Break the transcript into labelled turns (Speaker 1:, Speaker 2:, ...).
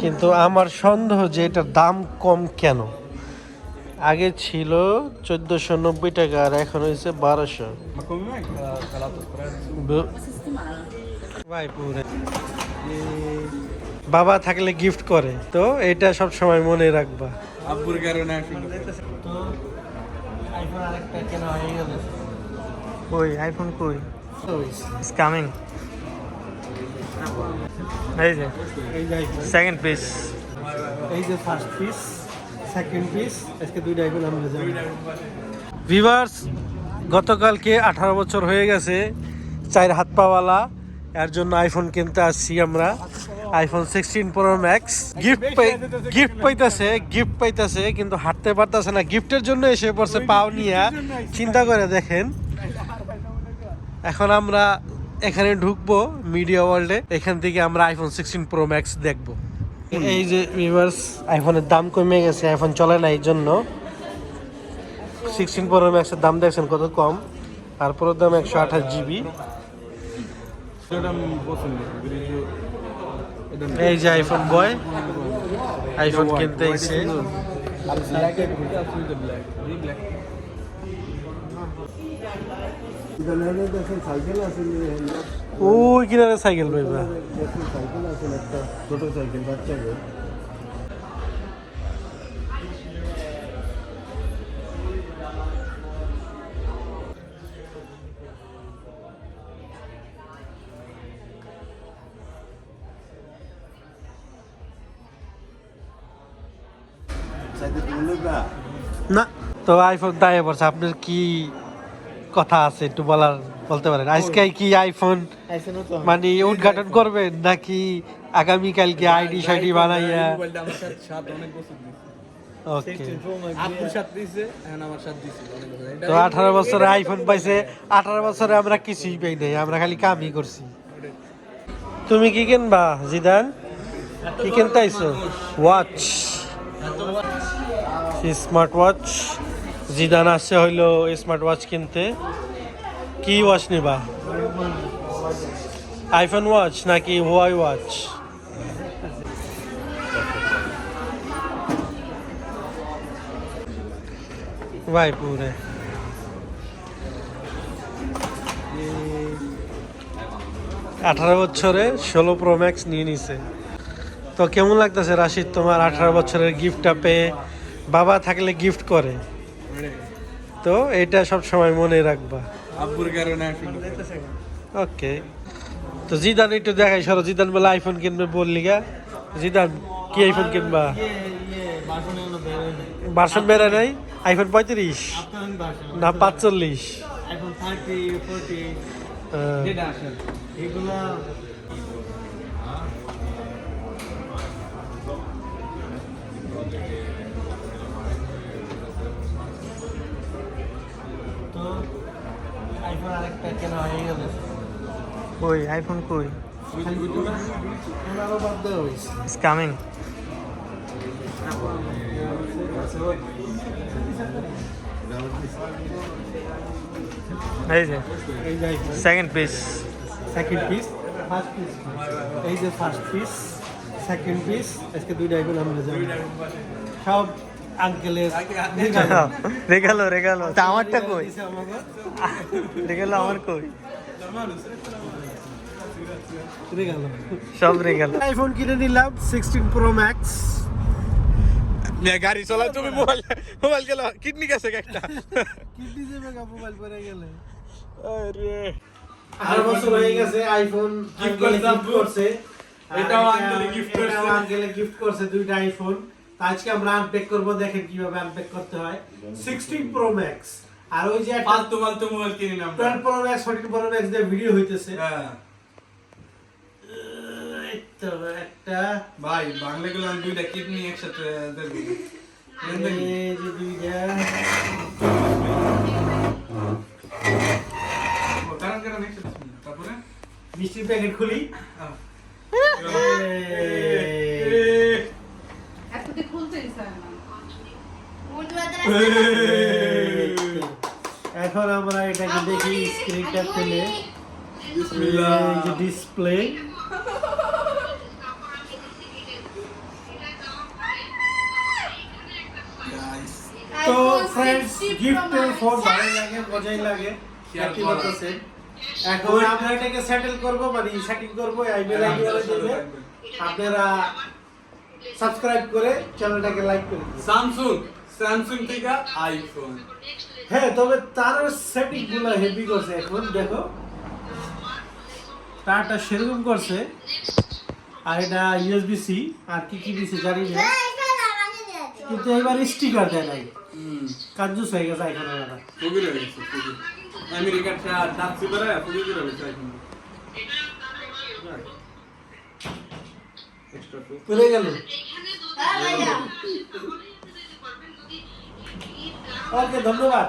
Speaker 1: কিন্তু আমার সন্দেহ যে এটার দাম কম কেন? আগে ছিল চোদ্দোশো নব্বই টাকা আর এখন হয়েছে বারোশো। বাবা থাকলে গিফট করে তো এটা সব সময় মনে রাখবা।
Speaker 2: non è
Speaker 1: আইফোন আরেকটা কেনা হয়ে গেল।
Speaker 3: কই আইফোন কই? ইটস কামিং এই যে। সেকেন্ড পিস
Speaker 1: এই যে ফার্স্ট পিস সেকেন্ড পিস আজকে দুইটা আইফোন আমরা যাব ভিভার্স গতকালকে আঠারো বছর হয়ে গেছে চার হাত পাওয়ালা এর জন্য আইফোন কিনতে আসছি আমরা। IPhone sixteen pro max gift পাই গিফট পাইতেছে গিফট পাইতেছে কিন্তু হাঁটতে পারতেছে না। গিফটের জন্য এসে পড়ছে পাও নিয়ে। চিন্তা করে দেখেন। এখন আমরা এখানে ঢুকবো মিডিয়া ওয়ার্ল্ডে এখান থেকে আমরা আইফোন সিক্সটিন প্রো ম্যাক্স দেখব। এই যে ভিভার্স আইফোনের দাম কমে গেছে আইফোন চলে না এই জন্য। সিক্সটিন প্রো ম্যাক্সের দাম দেখছেন কত কম? তারপরের দাম একশো আঠাশ জিবি এই যে আইফোন বয় আইফোন কিনতে এসে।
Speaker 2: আর ব্ল্যাক এর ভিতরে আসলে ব্ল্যাক এই ব্ল্যাক
Speaker 1: ওই কিনারে সাইকেল পাইবা
Speaker 2: ছোট সাইকেল বাচ্চাকে
Speaker 1: না তো আইফোন তাই পড়ছে আপনার কি কথা আছে একটু বলার বলতে পারেন। আজকে কি আইফোন মানে উদ্ঘাটন করবেন নাকি আগামী কালকে আইডি সাইডি বানাইয়া? তো আঠারো বছরে আইফোন পাইছে আঠারো বছরে আমরা কিছুই পাই নাই আমরা খালি কামই করছি। তুমি কি কিনবা জিদান? কি কিনতে আইছো? ওয়াচ স্মার্ট ওয়াচ জিদান আসছে হইল স্মার্ট ওয়াচ কিনতে। কি ওয়াচ নিবা? আইফোন ওয়াচ নাকি হোয়াই ওয়াচ ভাই, পুরে। আঠারো বছরে ষোলো প্রো ম্যাক্স নিয়ে নিছে। তো কেমন লাগতেছে রাশিদ তোমার আঠারো বছরের গিফটটা পেয়ে? বাবা থাকলে গিফট করে। তো এটা সব সময় মনে রাখবা।
Speaker 2: আব্বুর কারণে
Speaker 1: ওকে। তো জিদান একটু দেখাই সরো জিদান বলে আইফোন কিনবে বললি গা। জিদান কি আইফোন কিনবা? বাসন বেড়ে নাই। আইফোন পঁয়ত্রিশ? না পাঁচচল্লিশ।
Speaker 3: এগুলা
Speaker 1: গেল
Speaker 3: কই আইফোন কই? ইটস কামিং এই যে second piece
Speaker 1: second piece first piece এই যে ফার্স্ট পিস সেকেন্ড পিস আজকে দুইটা আইফোন আমরা যাব সব আঙ্কেলের
Speaker 3: রেগালো। রেগালো তা আমারটা কই? রেগালো আমার কই?
Speaker 1: রেগালো।
Speaker 3: সব রেগালো।
Speaker 1: আইফোন কিনে নিলাম সিক্সটিন প্রো ম্যাক্স
Speaker 2: মিয়া গাড়ি চালা তুমি মোবাইল মোবাইল গেল। কিডনি গেছে একটা।
Speaker 1: কিডনি যাবে গা মোবাইল পরে গেলে।
Speaker 2: আরে।
Speaker 1: আঠারো বছর হয়ে গেছে আইফোন
Speaker 2: Gift করছে
Speaker 1: করছে।
Speaker 2: এটাও
Speaker 1: আর
Speaker 2: আঙ্কেলে gift করছে।
Speaker 1: আঙ্কেলে gift করছে দুইটা আইফোন তো আজকে আমরা আনপ্যাক করব দেখেন কীভাবে আনপ্যাক করতে হয়। 16 প্রো ম্যাক্স আর ওই যে
Speaker 2: ফালতু ফালতু মোবাইল কিনে নিলাম
Speaker 1: 12 প্রো ম্যাক্স 14 প্রো ম্যাক্স দিয়ে ভিডিও হইতেছে।
Speaker 2: হ্যাঁ।
Speaker 1: এই তো একটা।
Speaker 2: ভাই বাংলা গুলো আমি দুইটা কিডনি একসাথে দেবো।
Speaker 1: দুইটা। মিষ্টির প্যাকেট খুলি। এখন আমরা এটাকে দেখি স্ক্রিনটা ফেলে ডিসপ্লে তো फ्रेंड्स গিফট ফর ভালো লাগে মজাই লাগে। কি বলতেছে। এখন আমরা এটাকে সেটেল করব মানে সেটিং করব আপনারা সাবস্ক্রাইব করে চ্যানেলটাকে লাইক করে দিন
Speaker 2: স্যামসুং স্যামসুং থেকে আইফোন
Speaker 1: হ্যাঁ তবে তার সেটিংগুলো হেভি করছে এখন দেখো। তারটা সেরকম করছে। আর এটা ইউএসবি সি আর কি কি দিছে জানি না। কিন্তু এবার স্টিকার দেয় নাই। কাজুস হয়ে গেছে এখন
Speaker 2: আমেরিকার সিবারে ফুগি রয়ে গেছে এখন এক্সট্রা টু
Speaker 1: চলে গেল। ওকে ধন্যবাদ।